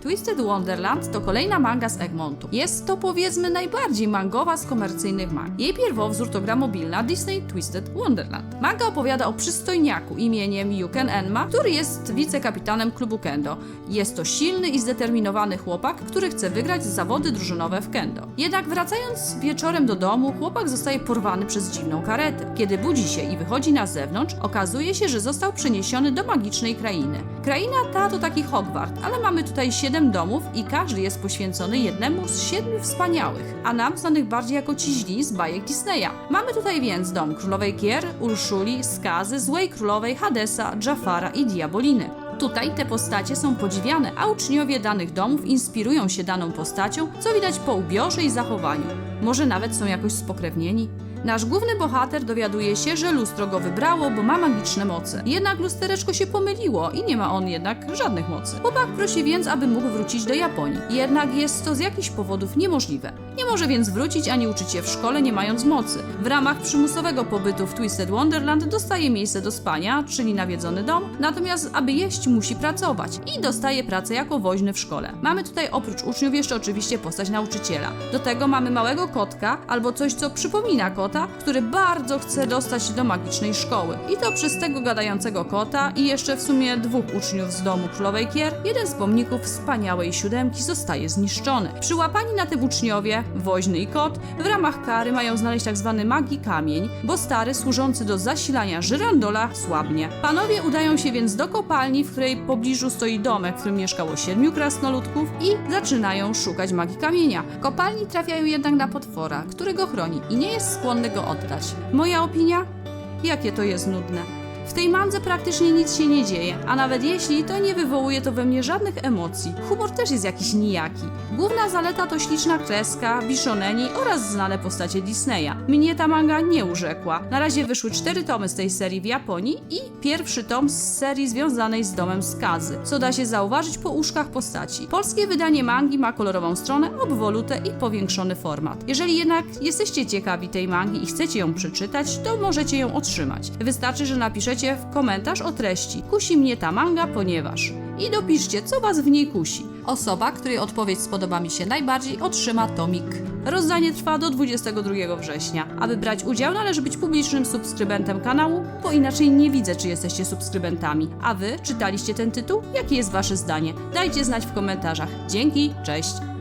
Twisted Wonderland to kolejna manga z Egmontu. Jest to powiedzmy najbardziej mangowa z komercyjnych mang. Jej pierwowzór to gra mobilna Disney Twisted Wonderland. Manga opowiada o przystojniaku imieniem Yuken Enma, który jest wicekapitanem klubu kendo. Jest to silny i zdeterminowany chłopak, który chce wygrać zawody drużynowe w kendo. Jednak wracając wieczorem do domu, chłopak zostaje porwany przez dziwną karetę. Kiedy budzi się i wychodzi na zewnątrz, okazuje się, że został przeniesiony do magicznej krainy. Kraina ta to taki Hogwart, ale mamy tutaj siedem domów i każdy jest poświęcony jednemu z siedmiu wspaniałych, a nam znanych bardziej jako ci źli z bajek Disneya. Mamy tutaj więc dom królowej Kier, Urszuli, Skazy, złej królowej Hadesa, Jafara i Diaboliny. Tutaj te postacie są podziwiane, a uczniowie danych domów inspirują się daną postacią, co widać po ubiorze i zachowaniu. Może nawet są jakoś spokrewnieni. Nasz główny bohater dowiaduje się, że lustro go wybrało, bo ma magiczne moce. Jednak lustereczko się pomyliło i nie ma on jednak żadnych mocy. Chłopak prosi więc, aby mógł wrócić do Japonii. Jednak jest to z jakichś powodów niemożliwe. Nie może więc wrócić ani uczyć się w szkole, nie mając mocy. W ramach przymusowego pobytu w Twisted Wonderland dostaje miejsce do spania, czyli nawiedzony dom, natomiast aby jeść musi pracować i dostaje pracę jako woźny w szkole. Mamy tutaj oprócz uczniów jeszcze oczywiście postać nauczyciela. Do tego mamy małego kotka albo coś, co przypomina kota, który bardzo chce dostać się do magicznej szkoły. I to przez tego gadającego kota i jeszcze w sumie dwóch uczniów z domu królowej Kier, jeden z pomników wspaniałej siódemki zostaje zniszczony. Przyłapani na tym uczniowie, woźny i kot, w ramach kary mają znaleźć tak zwany magii kamień, bo stary służący do zasilania żyrandola słabnie. Panowie udają się więc do kopalni, w której pobliżu stoi domek, w którym mieszkało siedmiu krasnoludków i zaczynają szukać magii kamienia. Kopalni trafiają jednak na potwora, który go chroni i nie jest skłonny go oddać. Moja opinia? Jakie to jest nudne. W tej mandze praktycznie nic się nie dzieje, a nawet jeśli, to nie wywołuje to we mnie żadnych emocji. Humor też jest jakiś nijaki. Główna zaleta to śliczna kreska, biszoneni oraz znane postacie Disneya. Mnie ta manga nie urzekła. Na razie wyszły cztery tomy z tej serii w Japonii i pierwszy tom z serii związanej z domem skazy, co da się zauważyć po uszkach postaci. Polskie wydanie mangi ma kolorową stronę, obwolutę i powiększony format. Jeżeli jednak jesteście ciekawi tej mangi i chcecie ją przeczytać, to możecie ją otrzymać. Wystarczy, że napiszecie w komentarz o treści. Kusi mnie ta manga, ponieważ. I dopiszcie, co Was w niej kusi. Osoba, której odpowiedź spodoba mi się najbardziej, otrzyma tomik. Rozdanie trwa do 22 września. Aby brać udział, należy być publicznym subskrybentem kanału, bo inaczej nie widzę, czy jesteście subskrybentami. A Wy czytaliście ten tytuł? Jakie jest Wasze zdanie? Dajcie znać w komentarzach. Dzięki, cześć!